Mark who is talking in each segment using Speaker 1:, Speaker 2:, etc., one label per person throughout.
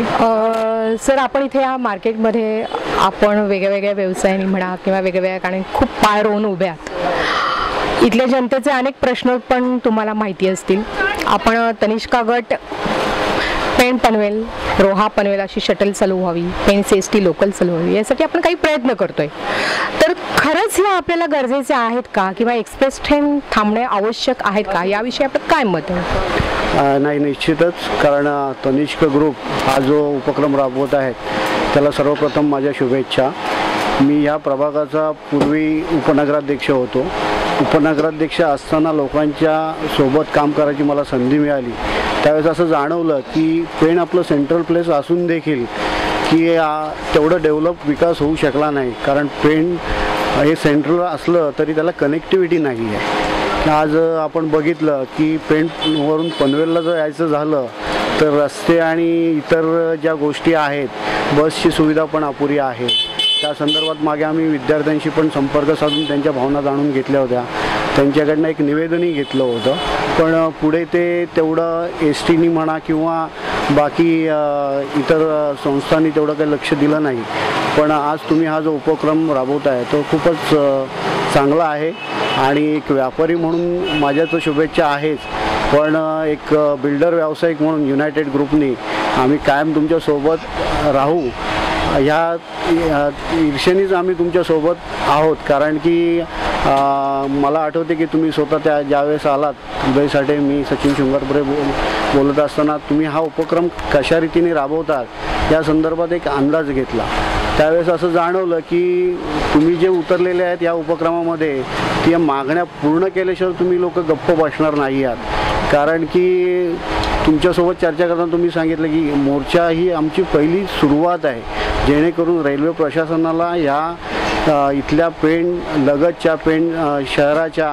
Speaker 1: अ, sir आपण इथे या मार्केटमध्ये आपण वेगळ्या वेगळ्या व्यवसायाने म्हणा किंवा वेगवेगळ्या कारण खूप पाय रोवून उभे आहात. इथल्या जनतेचे अनेक प्रश्न पण तुम्हाला माहिती असतील. आपण तनिष्का गट पेण पनवेल रोहा पनवेल अशी शटल चालू व्हावी पेण एस टी लोकल चालू व्हावी यासाठी आपण काही प्रयत्न करतोय. तर खरंच ह्या आपल्याला गरजेचे आहेत का? किंवा एक्सप्रेस ट्रेन थांबणे आवश्यक आहेत का? याविषयी आपलं काय मत आहे?
Speaker 2: नाही निश्चितच. कारण तनिष्क ग्रुप हा जो उपक्रम राबवत आहे त्याला सर्वप्रथम माझ्या शुभेच्छा. मी ह्या प्रभागाचा पूर्वी उपनगराध्यक्ष होतो. उपनगराध्यक्ष असताना लोकांच्या सोबत काम करायची मला संधी मिळाली. त्यावेळेस असं जाणवलं की पेण आपलं सेंट्रल प्लेस असून देखील की तेवढं डेव्हलप विकास होऊ शकला नाही. कारण पेण हे सेंट्रल असलं तरी त्याला कनेक्टिव्हिटी नाही आहे. आज आपण बघितलं की पेणवरून पनवेलला जर यायचं झालं तर रस्ते आणि इतर ज्या गोष्टी आहेत बसची सुविधा पण अपुरी आहे. त्या संदर्भात मागे आम्ही विद्यार्थ्यांशी पण संपर्क साधून त्यांच्या भावना जाणून घेतल्या होत्या. त्यांच्याकडनं एक निवेदनही घेतलं होतं. पण पुढे ते तेवढं एस टीनी म्हणा किंवा बाकी इतर संस्थांनी तेवढं काही लक्ष दिलं नाही. पण आज तुम्ही हा जो उपक्रम राबवताय तो खूपच चांगला आहे आणि एक व्यापारी म्हणून माझ्या तर शुभेच्छा आहेच. पण एक बिल्डर व्यावसायिक म्हणून युनायटेड ग्रुपनी आम्ही कायम तुमच्यासोबत राहू. ह्या ईर्षेनेच आम्ही तुमच्यासोबत आहोत. कारण की मला आठवते की तुम्ही स्वतः त्या ज्यावेळेस आलात उदयसाठी मी सचिन शृंगारपुरे बोल बोलत असताना तुम्ही हा उपक्रम कशा रीतीने राबवतात या संदर्भात एक अंदाज घेतला. त्यावेळेस असं जाणवलं की तुम्ही जे उतरलेले आहेत या उपक्रमामध्ये त्या मागण्या पूर्ण केल्याशिवाय तुम्ही लोक गप्प बसणार नाही आहात कारण की तुमच्यासोबत चर्चा करताना तुम्ही सांगितलं की मोर्चा ही आमची पहिली सुरुवात आहे. जेणेकरून रेल्वे प्रशासनाला या इथल्या पेण लगतच्या पेण शहराच्या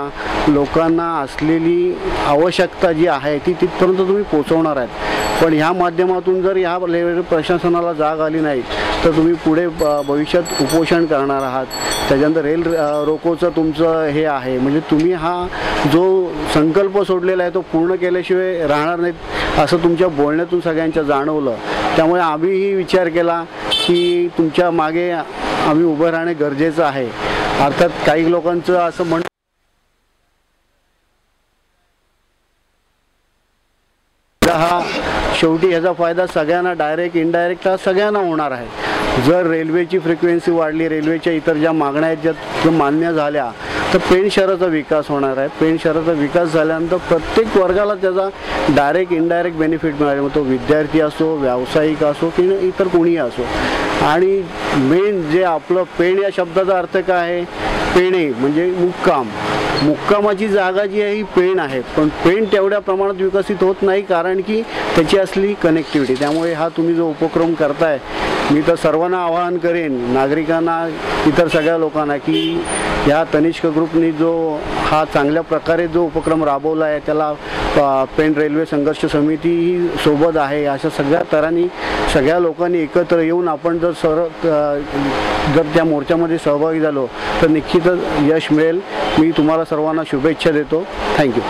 Speaker 2: लोकांना असलेली आवश्यकता जी आहे ती तिथपर्यंत तुम्ही पोचवणार आहेत. पण ह्या माध्यमातून जर ह्या रेल्वे प्रशासनाला जाग आली नाही तर तुम्ही पुढे ब- भविष्यात उपोषण करणार आहात. त्याच्यानंतर रेल रोकोचं तुमचं हे आहे. म्हणजे तुम्ही हा जो संकल्प सोडलेला आहे तो पूर्ण केल्याशिवाय राहणार नाहीत असं तुमच्या बोलण्यातून सगळ्यांच्या जाणवलं. त्यामुळे आम्हीही विचार केला की तुमच्या मागे आम्ही उभं राहणे गरजेचं आहे. अर्थात काही लोकांचं असं म्हण हा शेवटी ह्याचा फायदा सगळ्यांना डायरेक्ट इनडायरेक्ट हा सगळ्यांना होणार आहे. जर रेल्वेची फ्रिक्वेन्सी वाढली रेल्वेच्या इतर ज्या मागण्या आहेत ज्या ज्या मान्य झाल्या तर पेण शहराचा विकास होणार आहे. पेण शहराचा विकास झाल्यानंतर प्रत्येक वर्गाला त्याचा डायरेक्ट इनडायरेक्ट बेनिफिट मिळाले. मग तो विद्यार्थी असो व्यावसायिक असो की इतर कोणीही असो. आणि मेन जे आपलं पेण या शब्दाचा अर्थ काय आहे? पेणे म्हणजे मुक्काम. मुक्कामाची जागा जी आहे ही पेण आहे. पण पेण तेवढ्या प्रमाणात विकसित होत नाही कारण की त्याची असली कनेक्टिव्हिटी त्यामुळे हा तुम्ही जो उपक्रम करताय मी तर सर्वांना आवाहन करेन नागरिकांना इतर सगळ्या लोकांना की या तनिष्क ग्रुपनी जो हा चांगल्या प्रकारे जो उपक्रम राबवला आहे त्याला पेन रेल्वे संघर्ष समिती ही सोबत आहे. अशा सगळ्या तरांनी सगळ्या लोकांनी एकत्र येऊन आपण जर सर जर त्या मोर्चामध्ये सहभागी झालो तर निश्चितच यश मिळेल. मी तुम्हाला सर्वांना शुभेच्छा देतो. थँक्यू